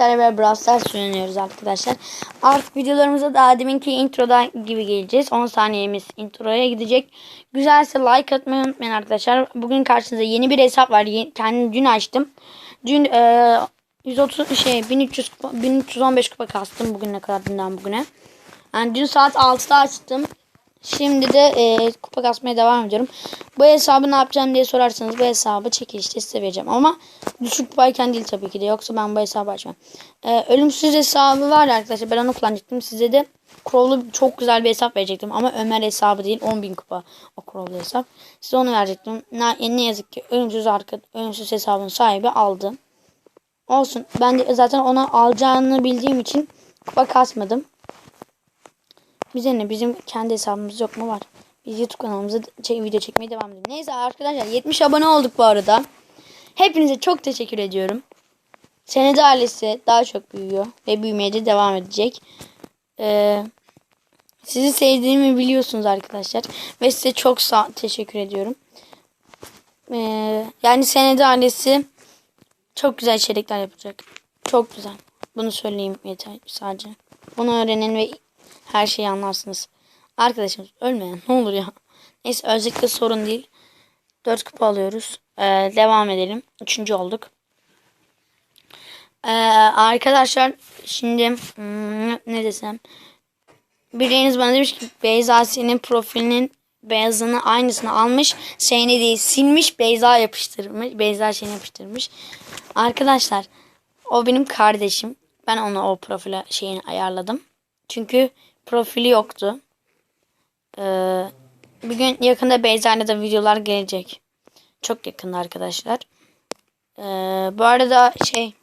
Sizlerle beraber Brawl Stars oynuyoruz arkadaşlar. Artık videolarımıza daha deminki introda gibi geleceğiz. 10 saniyemiz introya gidecek. Güzelse like atmayı unutmayın arkadaşlar. Bugün karşınızda yeni bir hesap var. Kendim dün açtım. Dün e, 130 şey 1300 kupa- 1315 kupa kastım bugüne kadar dünden bugüne. Yani dün saat 6'da açtım. Şimdi de e, kupa kasmaya devam ediyorum. Bu hesabı ne yapacağım diye sorarsanız bu hesabı çekilişte size vereceğim. Ama düşük kupayken değil tabii ki de. Yoksa ben bu hesabı açmam. E, ölümsüz hesabı var arkadaşlar. Ben onu kullanacaktım. Size de Crow'lu çok güzel bir hesap verecektim. Ama Ömer hesabı değil. 10.000 kupa o Crow'lu hesap. Size onu verecektim. Ne, ne yazık ki ölümsüz, arka, ölümsüz hesabın sahibi aldı. Olsun. Ben de zaten ona alacağını bildiğim için kupa kasmadım. Bize ne? Bizim kendi hesabımız yok mu? Var. Biz YouTube kanalımıza çek, video çekmeye devam edelim. Neyse arkadaşlar 70 abone olduk bu arada. Hepinize çok teşekkür ediyorum. Senede ailesi daha çok büyüyor. Ve büyümeye de devam edecek. Ee, sizi sevdiğimi biliyorsunuz arkadaşlar. Ve size çok sağ teşekkür ediyorum. Ee, yani senede ailesi çok güzel içerikler yapacak. Çok güzel. Bunu söyleyeyim yeter sadece. Bunu öğrenin ve her şeyi anlarsınız. Arkadaşım ölmeyin ne olur ya. Neyse özellikle sorun değil. 4 kupa alıyoruz. Ee, devam edelim. Üçüncü olduk. Ee, arkadaşlar şimdi hmm, ne desem. Biriniz bana demiş ki Beyza senin profilinin beyazını aynısını almış. Şeyini değil silmiş Beyza yapıştırmış. Beyza şeyini yapıştırmış. Arkadaşlar o benim kardeşim. Ben ona o profile şeyini ayarladım. Çünkü profili yoktu. Ee, bir gün yakında Beyza'yla da videolar gelecek. Çok yakında arkadaşlar. Ee, bu arada şey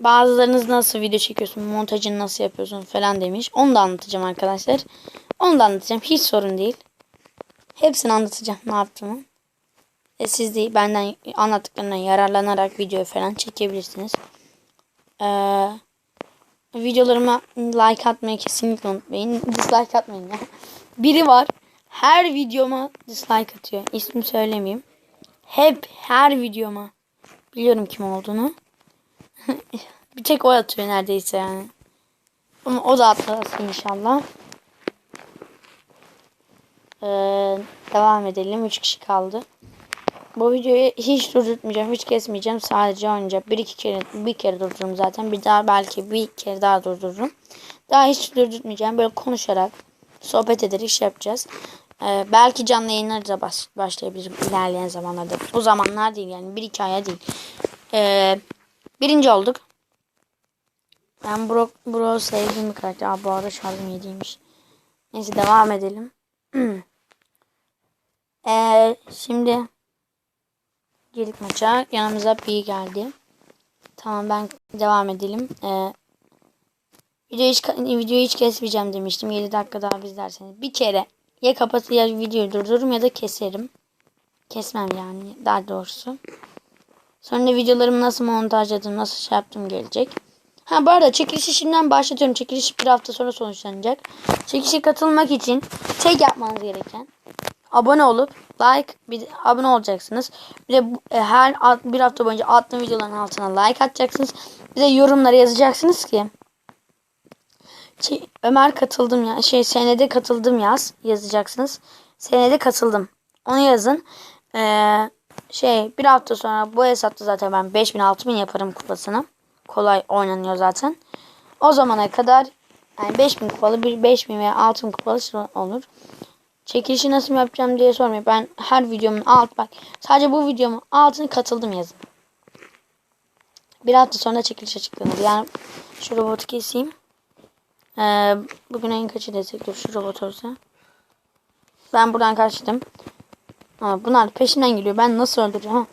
bazılarınız nasıl video çekiyorsun, montajını nasıl yapıyorsun falan demiş. Onu da anlatacağım arkadaşlar. Onu da anlatacağım. Hiç sorun değil. Hepsini anlatacağım ne yaptığımı. E siz de benden anlattıklarından yararlanarak video falan çekebilirsiniz. Eee videolarıma like atmayı kesinlikle unutmayın. Dislike atmayın ya. Biri var. Her videoma dislike atıyor. İsmi söylemeyeyim. Hep her videoma. Biliyorum kim olduğunu. bir tek o atıyor neredeyse yani. Ama o da atlasın inşallah. Ee, devam edelim. 3 kişi kaldı. Bu videoyu hiç durdurmayacağım. Hiç kesmeyeceğim. Sadece oynayacağım. Bir iki kere bir kere durdururum zaten. Bir daha belki bir kere daha durdururum. Daha hiç durdurmayacağım. Böyle konuşarak sohbet ederek iş yapacağız. Ee, belki canlı yayınları da baş, başlayabilirim ilerleyen zamanlarda. Bu zamanlar değil yani. Bir hikaye değil. Ee, birinci olduk. Ben Bro, Bro sevdiğim bir karakter. Aa, bu arada şarjım yediymiş. Neyse devam edelim. ee, şimdi girdik maça. Yanımıza B geldi. Tamam ben devam edelim. Ee, video hiç, videoyu hiç kesmeyeceğim demiştim. 7 dakika daha izlerseniz. Bir kere ya kapatır ya videoyu durdururum ya da keserim. Kesmem yani daha doğrusu. Sonra videolarımı nasıl montajladım, nasıl şey yaptım gelecek. Ha bu arada çekilişi şimdiden başlatıyorum. Çekiliş bir hafta sonra sonuçlanacak. Çekilişe katılmak için tek yapmanız gereken abone olup like bir abone olacaksınız. Bir de e, her bir hafta boyunca attığım videoların altına like atacaksınız. Bir de yorumlara yazacaksınız ki şey, Ömer katıldım ya şey senede katıldım yaz yazacaksınız. Senede katıldım. Onu yazın. Ee, şey bir hafta sonra bu hesapta zaten ben 5000 6000 yaparım kupasını. Kolay oynanıyor zaten. O zamana kadar yani 5000 kupalı bir 5000 veya 6000 kupalı şey olur. Çekilişi nasıl yapacağım diye sormayın. Ben her videomun alt bak. Sadece bu videomun altını katıldım yazın. Bir hafta sonra çekiliş açıklanır. Yani şu robotu keseyim. Ee, bugün en kaçı desek dur şu robot olsa. Ben buradan kaçtım. Ama bunlar peşimden geliyor. Ben nasıl öldüreceğim? Ha?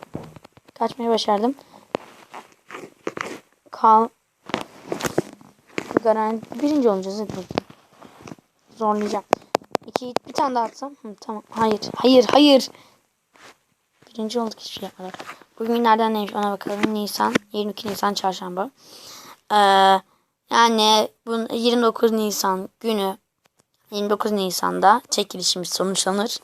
Kaçmayı başardım. Kal. Garanti birinci olacağız. Zorlayacağım. İki, bir tane daha atsam. Hı, tamam. Hayır. Hayır. Hayır. Birinci olduk hiçbir şey yapmadık. Bugün günlerden neymiş ona bakalım. Nisan. 22 Nisan çarşamba. Ee, yani bu 29 Nisan günü 29 Nisan'da çekilişimiz sonuçlanır.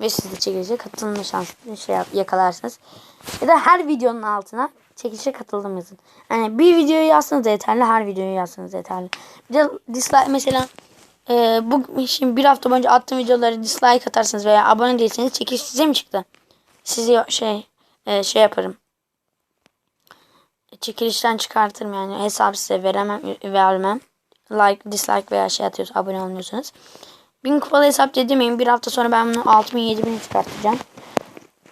Ve siz de çekilişe katılma şansı şey yakalarsınız. Ya da her videonun altına çekilişe katıldım yazın. Yani bir videoyu yazsanız yeterli. Her videoyu yazsanız yeterli. Bir de dislike mesela e, bu şimdi bir hafta boyunca attığım videoları dislike atarsınız veya abone değilseniz çekiliş size mi çıktı? Sizi şey e, şey yaparım. Çekilişten çıkartırım yani hesabı size veremem vermem. Like, dislike veya şey atıyorsunuz abone olmuyorsanız. 1000 kupalı hesap demeyin. Bir hafta sonra ben bunu 6000 7000 çıkartacağım.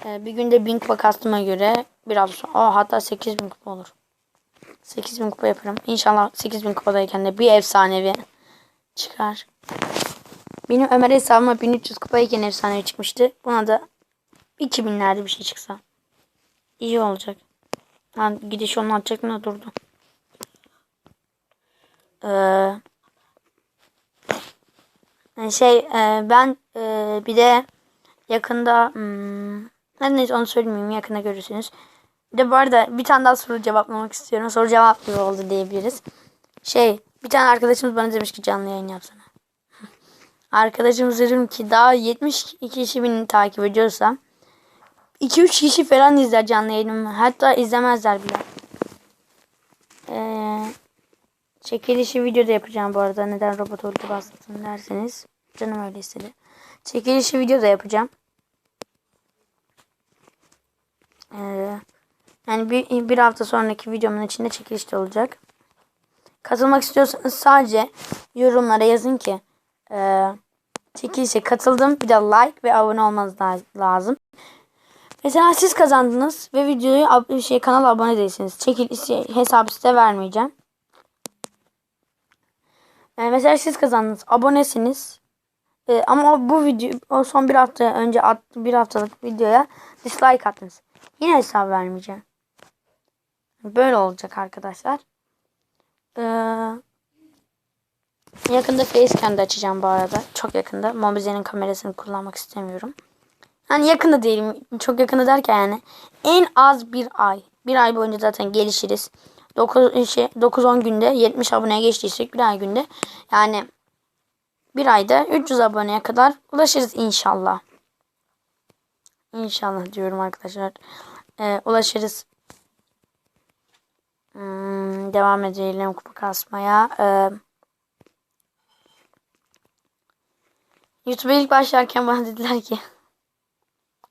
Ee, bir günde 1000 kupa kastığıma göre bir hafta sonra Aa, hatta 8000 kupa olur. 8000 kupa yaparım. İnşallah 8000 kupadayken de bir efsanevi çıkar. Benim Ömer hesabıma 1300 kupayken efsanevi çıkmıştı. Buna da 2000'lerde bir şey çıksa. iyi olacak. Ben gidiş onu atacaktım da durdu. Ee, yani şey e, ben e, bir de yakında hmm, hadi neyse onu söylemeyeyim yakında görürsünüz. Bir de bu arada bir tane daha soru cevaplamak istiyorum. Soru cevap gibi oldu diyebiliriz. Şey bir tane arkadaşımız bana demiş ki canlı yayın yapsana. Arkadaşımız dedim ki daha 72 kişi beni takip ediyorsa 2-3 kişi falan izler canlı yayınımı. Hatta izlemezler bile. Ee, çekilişi videoda yapacağım bu arada. Neden robot oldu bastın derseniz. Canım öyle istedi. Çekilişi videoda yapacağım. Ee, yani bir, bir hafta sonraki videomun içinde çekiliş de olacak. Katılmak istiyorsanız sadece yorumlara yazın ki e, çekilişe katıldım. Bir de like ve abone olmanız laz- lazım. Mesela siz kazandınız ve videoyu şey kanala abone değilsiniz. Çekil şey, hesabı size vermeyeceğim. Yani mesela siz kazandınız, abonesiniz. Ee, ama o, bu video o son bir hafta önce at, bir haftalık videoya dislike attınız. Yine hesap vermeyeceğim. Böyle olacak arkadaşlar. Ee, yakında facecam de açacağım bu arada. Çok yakında. Mobize'nin kamerasını kullanmak istemiyorum. Hani yakında değilim. Çok yakında derken yani en az bir ay. Bir ay boyunca zaten gelişiriz. 9 şey 9-10 günde 70 aboneye geçtiysek bir ay günde yani bir ayda 300 aboneye kadar ulaşırız inşallah. İnşallah diyorum arkadaşlar. Ee, ulaşırız. Hmm, devam edelim kupa kasmaya. Ee, YouTube'a ilk başlarken bana dediler ki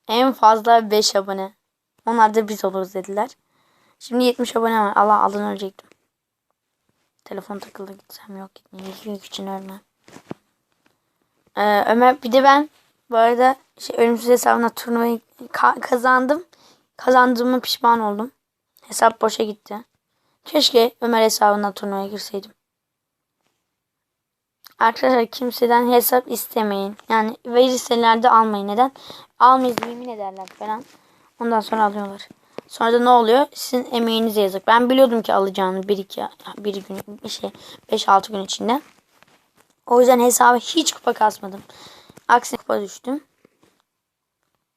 en fazla 5 abone. Onlar da biz oluruz dediler. Şimdi 70 abone var. Allah alın ölecektim. Telefon takıldı gitsem yok gitmeyeyim. Yüzük için ölmem. Ee, Ömer bir de ben bu arada şey, ölümsüz hesabına turnuvayı ka- kazandım. Kazandığıma pişman oldum. Hesap boşa gitti. Keşke Ömer hesabına turnuvaya girseydim. Arkadaşlar kimseden hesap istemeyin. Yani verirseler de almayın. Neden? Almayız yemin ederler falan. Ondan sonra alıyorlar. Sonra da ne oluyor? Sizin emeğinize yazık. Ben biliyordum ki alacağını bir iki bir gün bir şey 5-6 gün içinde. O yüzden hesaba hiç kupa kasmadım. Aksine kupa düştüm.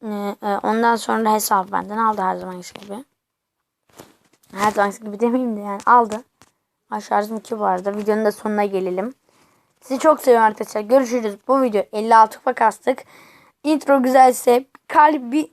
Ee, e, ondan sonra hesabı benden aldı her zaman gibi. Her zaman gibi demeyeyim de yani aldı. 2 bu arada. Videonun da sonuna gelelim. Sizi çok seviyorum arkadaşlar. Görüşürüz. Bu video 56 kupa kastık. Intro güzelse kalp bir